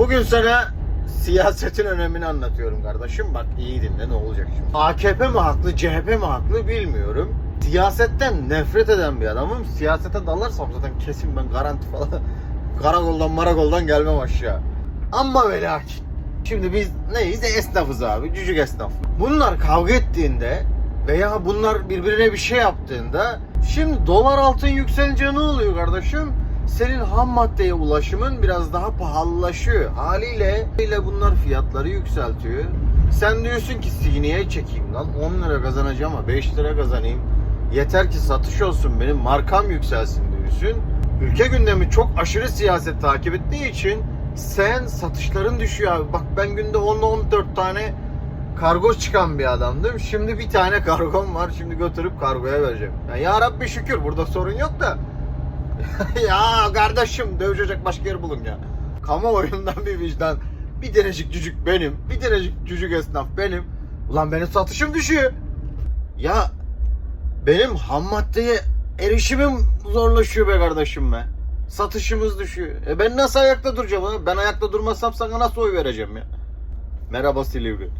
Bugün sana siyasetin önemini anlatıyorum kardeşim. Bak iyi dinle ne olacak şimdi. AKP mi haklı, CHP mi haklı bilmiyorum. Siyasetten nefret eden bir adamım. Siyasete dalarsam zaten kesin ben garanti falan karakoldan marakoldan gelmem aşağı. Ama ve lakin. Şimdi biz neyiz? Esnafız abi. Cücük esnaf. Bunlar kavga ettiğinde veya bunlar birbirine bir şey yaptığında şimdi dolar altın yükselince ne oluyor kardeşim? Senin ham maddeye ulaşımın biraz daha pahalılaşıyor. Haliyle ile bunlar fiyatları yükseltiyor. Sen diyorsun ki sineye çekeyim lan 10 lira kazanacağım ama 5 lira kazanayım. Yeter ki satış olsun benim markam yükselsin diyorsun. Ülke gündemi çok aşırı siyaset takip ettiği için sen satışların düşüyor abi. Bak ben günde 10-14 tane kargo çıkan bir adamdım. Şimdi bir tane kargom var. Şimdi götürüp kargoya vereceğim. Ya, ya Rabbi şükür burada sorun yok da. ya kardeşim dövecek başka yer bulun ya. Kamuoyundan bir vicdan. Bir denecik cücük benim. Bir denecik cücük esnaf benim. Ulan benim satışım düşüyor. Ya benim ham maddeye erişimim zorlaşıyor be kardeşim be. Satışımız düşüyor. E ben nasıl ayakta duracağım? Ben ayakta durmazsam sana nasıl oy vereceğim ya? Merhaba Silivri.